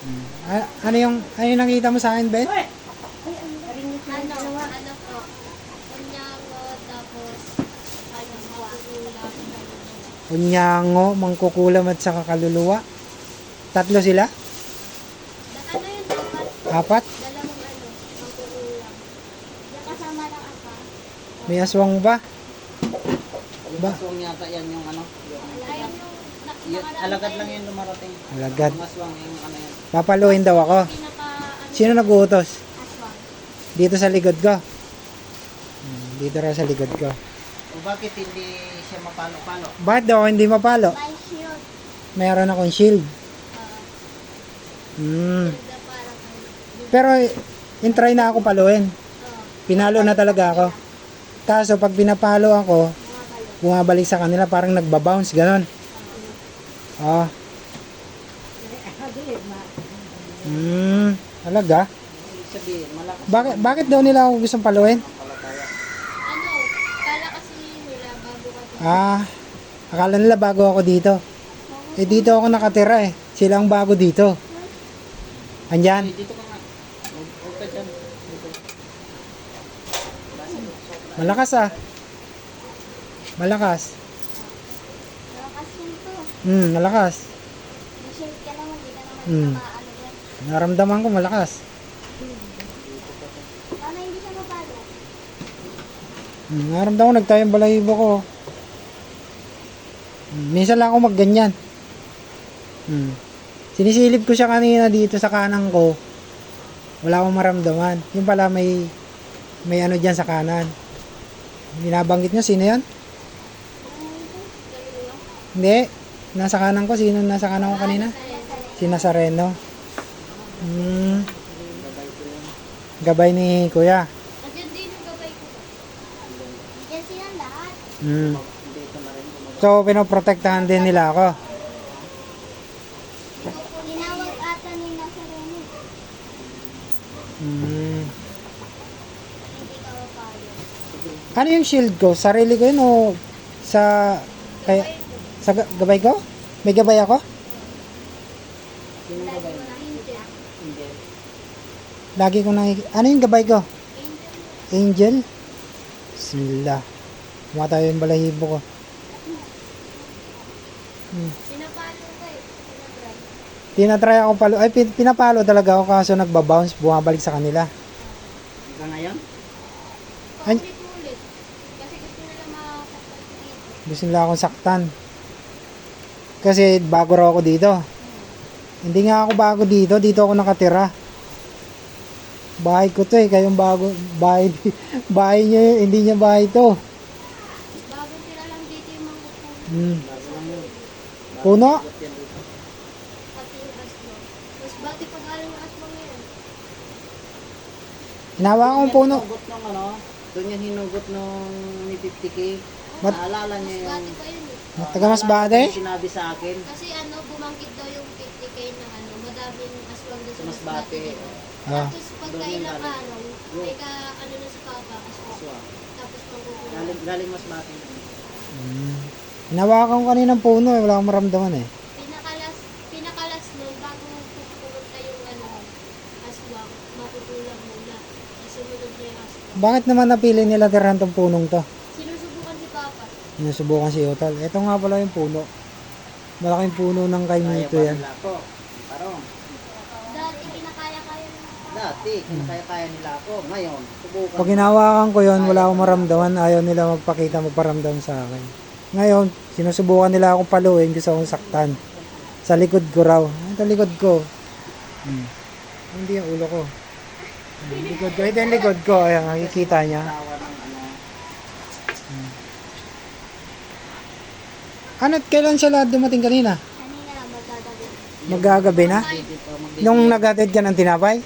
Hmm. A- ano yung, ano yung nakita mo sa akin, Beth? Ano, ano po? Kunyango, tapos, ano, makukulang. Unyango, mangkukulam at saka kaluluwa. Tatlo sila? Ano yun dapat? Apat? Dalawang ano, makukulang. Yung kasama ng apa? May aswang ba? Yung Ba? aswang yata yan yung ano. Yung, Ayun nakaraan alagad lang yun lumarating. Alagad. Yung aswang yung ano yan. Papaluin daw ako. Sino nag-uutos? aswang. Dito sa likod ko. Hmm, Dito raw sa likod ko. O bakit hindi siya mapalo-palo? Bakit daw ako hindi mapalo? May shield. Mayroon akong shield. Hmm. na parang, Pero, intry na ako paluin. uh, Pinalo na talaga ako. Kaso, pag pinapalo ako, bumabalik sa kanila, parang nagbabounce, ganon. Ah. Hmm, talaga? Sabihin, malakas Bakit, bakit daw nila ako gustong paluin? Ano, kala kasi nila bago ka dito. Ah, akala nila bago ako dito. Eh, dito ako nakatira eh. Sila ang bago dito. Andyan. Dito ka nga. Huwag ka. Malakas ah. Malakas. Hmm, malakas. Shield ka naman, di ka naman Hmm. makaano dyan. Naramdaman ko malakas. Paano hindi siya mapalo? Hmm, naramdaman ko nagtayong balahibo ko. Hmm, minsan lang ako magganyan. Hmm. Sinisilip ko siya kanina dito sa kanan ko. Wala akong maramdaman. Yung pala may may ano diyan sa kanan. Binabanggit niyo sino 'yan? Hindi. Nasa kanan ko. Sino nasa kanan ko kanina? Si Nazareno. Hmm. Gabay ni Kuya. Hmm. So, pinoprotektahan din nila ako. Tinawag ata ni Nazareno. Hmm. Ano yung shield ko? Sarili ko yun o sa kaya sa ga- gabay ko? May gabay ako? Sino ba ba yun? Angel. Hindi. Lagi ko nang Ano yung gabay ko? Angel. Bismillah. Kumatayo yung balahibo ko. Hmm. Pinapalo ko eh. Pinatry. Tinatry ako palo. Ay, pin- pinapalo talaga ako kaso nagbabounce. Bumabalik sa kanila. Hanggang ngayon? Ay. Paulit-ulit. Kasi gusto nila makakapal dito. Gusto nila akong saktan. Kasi bago raw ako dito. Hindi nga ako bago dito. Dito ako nakatira. Bahay ko to eh. Kayong bago. Bahay, bahay niya yun. Hindi niya bahay to. Bago sila lang dito yung mga puno. Hmm. Puno? Pati yung asmo. Mas bati pa galing yung asmo ngayon. Hinawa akong puno. Hinugot nung ano, doon yan hinugot nung ni 50k. Mat- Naalala niyo Mas yung... bati pa yun eh. Taga Masbate? Yung Sinabi sa akin. Kasi ano, bumangkit daw yung 50k na ano, madaming aswang doon sa. Masbate. diba? Ah. Tapos pagka Doon yung ilang galing. araw, may ka, ano na sa papa, aswang. Aswa. Tapos pangkukulang. Galing, galing mas bati. Hmm. Hinawakan ko kaninang puno eh. Wala akong maramdaman eh. Pinakalas, pinakalas nun, bago pupunta yung ano, aswang, makukulang muna. Sumunod na yung aswang. Bakit naman napili nila tirahan tong punong to? Sinusubukan si Otal. Ito nga pala yung puno. Malaking puno ng kay Kaya Mito pa yan. nila ako. Parang, Dati kinakaya-kaya dati, kaya-kaya nila ako. Ngayon, subukan. Pag hinawakan ko yon wala akong maramdaman. Ayaw nila magpakita, magparamdam sa akin. Ngayon, sinusubukan nila akong paluin. Gusto akong saktan. Sa likod ko raw. Sa likod ko. Hmm. Hindi yung ulo ko. Hmm, likod ko. Ito yung likod ko. Ayan, nakikita niya. Tawa ng ano, Ano, kailan sila dumating kanina? kanina magdadabi. Magagabi na? dito, mag Nung naghatid ka ng tinapay?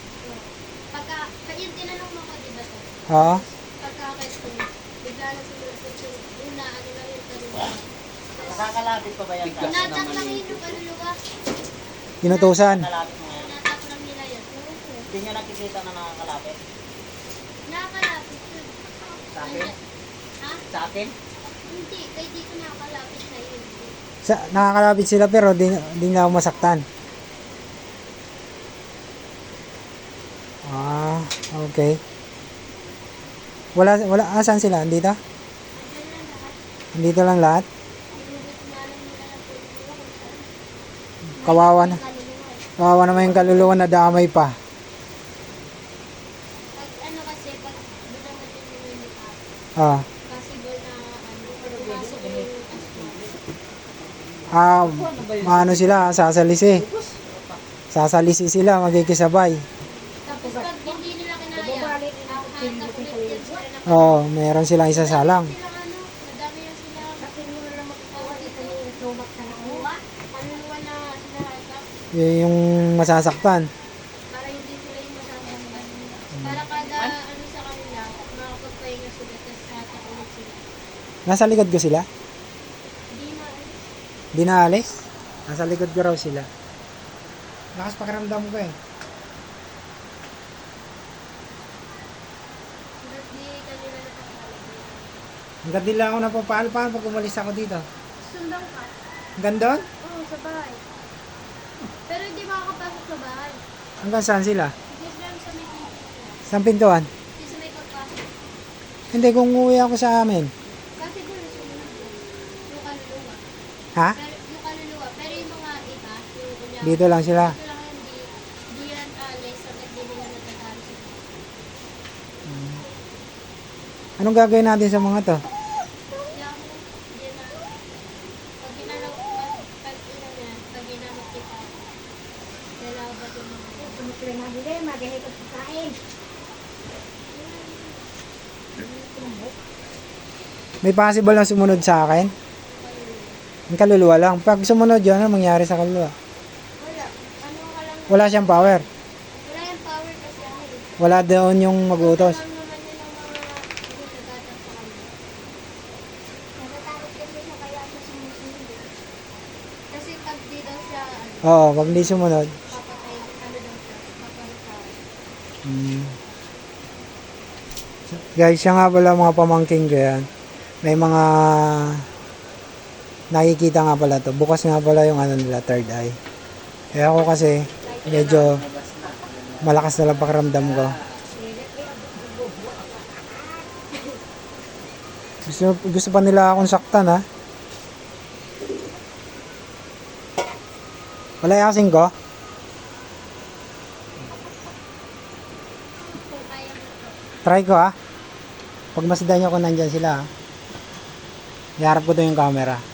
Pagka, yung tinanong mo ko, di ba sir? Oo. Pagka kay school, bigla na sila sa school, una, ano lang yung kaluluwa. Nakakalapit pa ba yan Tinatak lang yun yung kaluluwa. Kinutusan. Nakakalapit mo yan. Tinatak lang nila yun. Hindi nyo nakikita na nakakalapit. Nakakalapit yun. Sa akin? Ha? Sa akin? Hindi, kay di ko nakakalapit na yun. Sa, nakakalapit sila pero di, di na ako masaktan. Ah, okay. Wala, wala, asan sila? Andito? Andito lang lahat? Saan. Kawawa na. Kawawa naman yung kaluluwa na damay pa. Pag ano kasi, pag bilang natin yung uniform, Ah, possible na ano, pumasok yung aswang. Ah, maano sila, sasalisi. Sasalisi sila, magkikisabay. Sila Oo, meron silang isasalang. ano, sila. Sila Yun yung masasaktan. para hindi sila yung Di naalis? Nasa likod ko raw sila. Lakas pakiramdam ko eh. Hanggang din lang ako napapahal pa pag umalis ako dito. Sundang ka? Hanggang doon? Oo, sa bahay. Pero hindi makakapasok sa bahay. Hanggang saan sila? Hindi sila sa may pinto. Saan pintuan? Hindi sa may pagpasok. Hindi, kung umuwi ako sa amin. Kasi doon, sumunod doon. Yung kaluluwa. Ha? Pero, yung kaluluwa. Pero yung mga iba, yung kunya, Dito lang sila. Dito lang yan, di, di yan alis hanggat di nila natatalo sa Anong gagawin natin sa mga to? Kaya ako, na, pag ginalaw, pag, pag ina na, pag ginamit kita, dalawa ba yung mga Sumukli na din, magahe ko sa kain. May possible na sumunod sa akin? Ang kaluluwa lang. Pag sumunod yun, ano mangyari sa kaluluwa? Wala. Ano ka lang, Wala siyang power. wala yung power kasi ano eh. Wala doon yung magutos. Alam naman yun ang mga hindi nagagat sa kanya. Natatakot kasi siya kaya siya sumusunod. eh. Kasi pag di daw siya, ano, Oo, pag hindi sumunod. papatay, ano daw siya, papatay. Hmm. Guys, siya nga pala mga pamangking ko yan. May mga nakikita nga pala to. Bukas nga pala yung ano nila, third eye. Kaya ako kasi, medyo malakas na lang pakiramdam ko. Gusto, gusto pa nila akong saktan ha. Wala yasin ko? Try ko ha. Pag masdan nyo kung nandyan sila ha. Iharap ko to yung camera.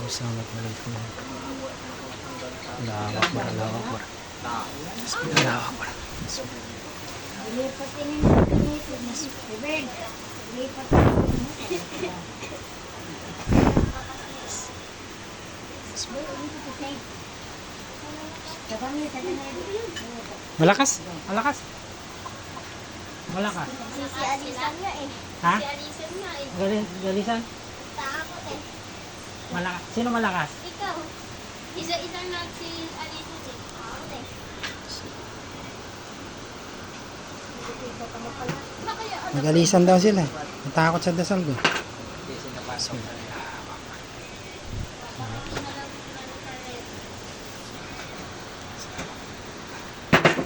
Lipat din yung pinito na si Bern. Lipat din. Sabang yun, sabang yun. Malakas? Malakas? Malakas? Si Alisan nga eh. Ha? Si Alison nga eh. Gali, galisan? Takot eh. Malakas? Sino malakas? Ikaw. Isa-isa na si eh. Eh. Ba kaya ano? Nagalisan daw sila. Natakot sa dasal ko.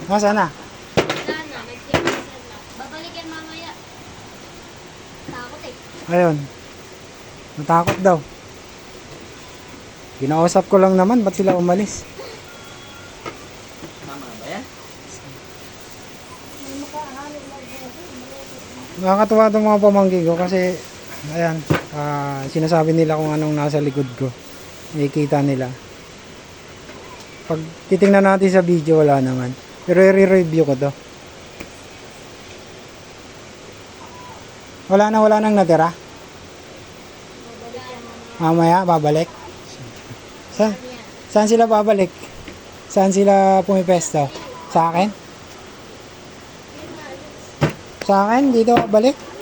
Nasaan na? Wala na, nag-cancel na. Babalikan mamaya. Takot eh. Ayun. Natakot daw. Ginausap ko lang naman, ba't sila umalis? Tama ba yan? Nakakatuwa itong mga pamangkin ko kasi, ayan, ah, sinasabi nila kung anong nasa likod ko. Nakikita nila. Pag titingnan natin sa video, wala naman. Pero i-review ko to. Wala na, wala nang natira. Mamaya, babalik. Sa, saan sila babalik? Saan sila pumipesto? Sa akin? Sa akin? Dito balik?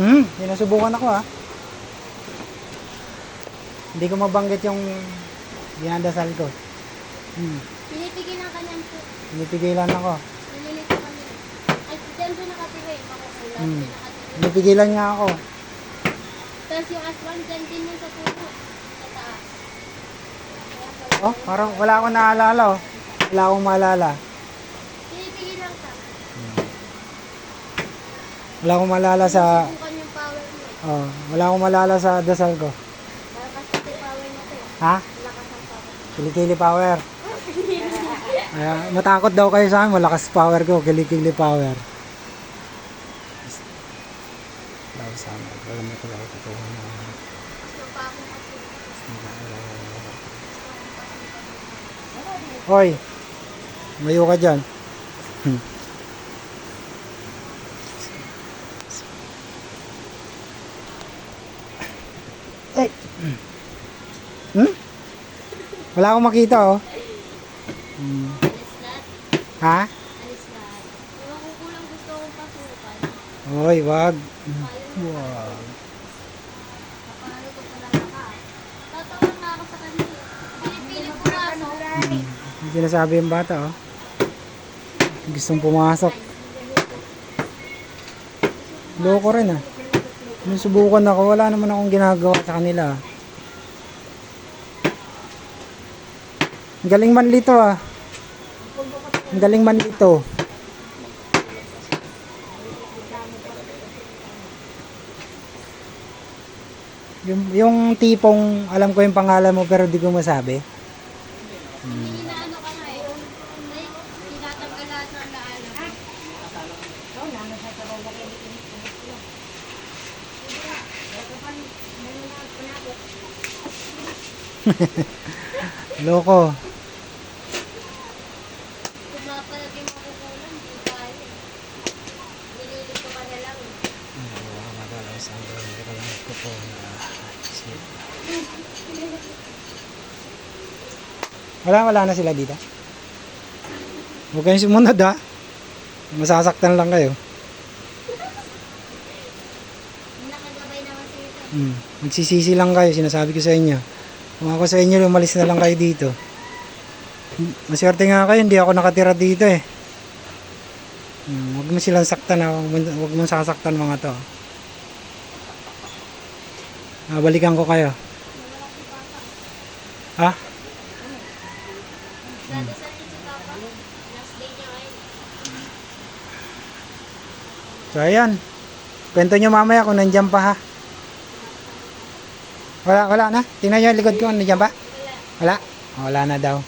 Hmm, sinusubukan ako ah. Hindi ko mabanggit yung dinadasal ko. Hmm, Pinipigil ng kanyang po. pinipigilan ako. Nililito kami. Ay, dyan po nakatira eh. Makukulat. Hmm. Hmm. Pinipigilan niya ako. Tapos yung aswan, dyan din yung sa puno. Sa taas. Oh, parang wala akong naalala oh. Wala akong maalala. Pinipigil lang ka. Wala akong maalala sa Subukan yung power mo eh. Oh, wala akong maalala sa dasal ko. Malakas kasi power na to. eh. Ha? Malakas ang power. Kilikili power. Kaya matakot daw kayo sa akin, malakas power ko, kilikili power. Daw sa akin, wala mo pa akong kasi. Hoy, mayo ka dyan. Hmm. Wala akong makita oh. Hmm. Alis lahat. Ha? Alis lahat. Yung makukulang gusto kong pasukan. Hoy, wag. Wag. Paano ko talaga ka? Tatawan na ako sa. Pinipilit pumasok. Yung sinasabi yung bata oh. Gustong pumasok. Loko rin ah. Nung subukan ako, wala naman akong ginagawa sa kanila. Ang galing man lito ah. Galing man lito. Yung, yung tipong alam ko yung pangalan mo pero di ko masabi. Hindi na ano ka nga eh. Ay, tinatanggal lahat ng laalam. Oh, naman sa trabaho ba kayo kinikinig ko. Ito pa, meron na panabot. Loko. Kung mapalag yung makukulang, hindi kaya. Nililito ka na lang. eh. Wala, wala na sila dito. Huwag kayong sumunod ha. Masasaktan lang kayo. Nakagabay naman sa ito. Hmm. Magsisisi lang kayo, sinasabi ko sa inyo. Kung ako sa inyo, umalis na lang kayo dito. Hmm, Maswerte nga kayo, hindi ako nakatira dito eh. Hmm, huwag mo silang saktan ha. Mo, huwag mo sasaktan mga to. Ah, balikan ko kayo. Ha? Ngayon. So ayan. Kwento nyo mamaya kung nandyan pa ha. Wala, wala na. Tingnan nyo yung likod ko. Nandyan pa? Wala. Wala na daw.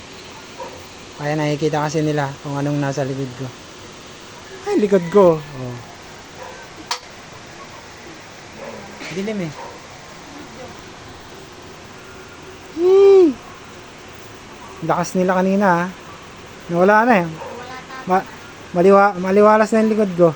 Kaya nakikita kasi nila kung anong nasa likod ko. Ay, likod ko. Oh. Dilim eh. Hmm. Lakas nila kanina ha. Nawala na eh. Ma maliwa maliwalas na yung likod ko.